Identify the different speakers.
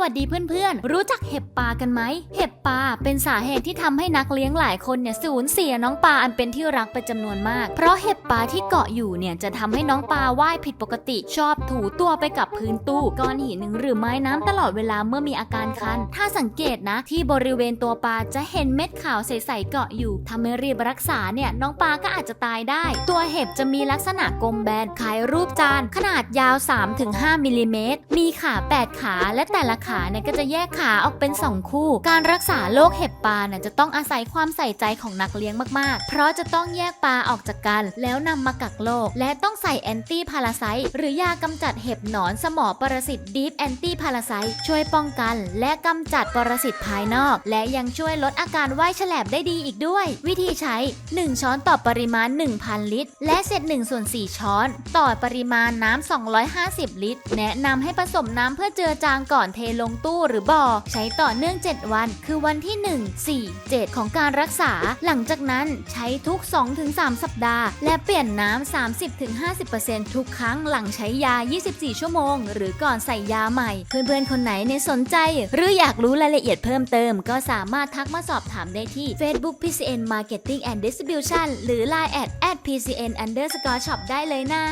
Speaker 1: วัสดีเพื่อนๆ รู้จักเห็บปลากันไหม เห็บปลาเป็นสาเหตุที่ทำให้นักเลี้ยงหลายคนเนี่ยสูญเสียน้องปลาอันเป็นที่รักไปจำนวนมาก เพราะเห็บปลาที่เกาะอยู่เนี่ยจะทำให้น้องปลาว่ายผิดปกติ ชอบถูตัวไปกับพื้นตู้ก้อนหินหรือไม้น้ำตลอดเวลาเมื่อมีอาการคัน ถ้าสังเกตนะ ที่บริเวณตัวปลาจะเห็นเม็ดขาวใสๆเกาะอยู่ถ้าไม่รีบรักษาเนี่ยน้องปลาก็อาจจะตายได้ ตัวเห็บจะมีลักษณะกลมแบนคล้ายรูปจาน ขนาดยาว 3-5มิลลิเมตรมีขา 8 ขาและแต่ละขาเนี่ยก็จะแยกขาออกเป็น 2 คู่ การรักษาโรคเห็บปลาเนี่ยจะต้องอาศัยความใส่ใจของนักเลี้ยงมากๆ เพราะจะต้องแยกปลาออกจากกัน แล้วนำมากักโรคและต้องใส่แอนตี้พาราไซต์หรือยากำจัดเห็บหนอนสมอปรสิตดีฟแอนตี้พาราไซต์ช่วยป้องกัน และกำจัดปรสิตภายนอก และยังช่วยลดอาการว่ายแฉลบได้ดีอีกด้วย วิธีใช้ 1 ช้อนต่อปริมาณ 1,000 ลิตร และเศษ1ส่วน4ช้อน ต่อปริมาณน้ำ250 ลิตร แนะนำให้ผสมน้ำเพื่อเจือจางก่อนเทลงตู้หรือบ่อ ใช้ต่อเนื่อง 7 วัน คือวันที่ 1 4 7 ของการรักษา หลังจากนั้นใช้ทุก 2-3 สัปดาห์ และเปลี่ยนน้ำ 30-50%ทุกครั้งหลังใช้ยา 24 ชั่วโมง หรือก่อนใส่ยาใหม่ เพื่อนๆ คนไหนในสนใจ หรืออยากรู้รายละเอียดเพิ่มเติม ก็สามารถทักมาสอบถามได้ที่ Facebook PCN Marketing and Distribution หรือ Line at at PCN underscore shop ได้เลยนะ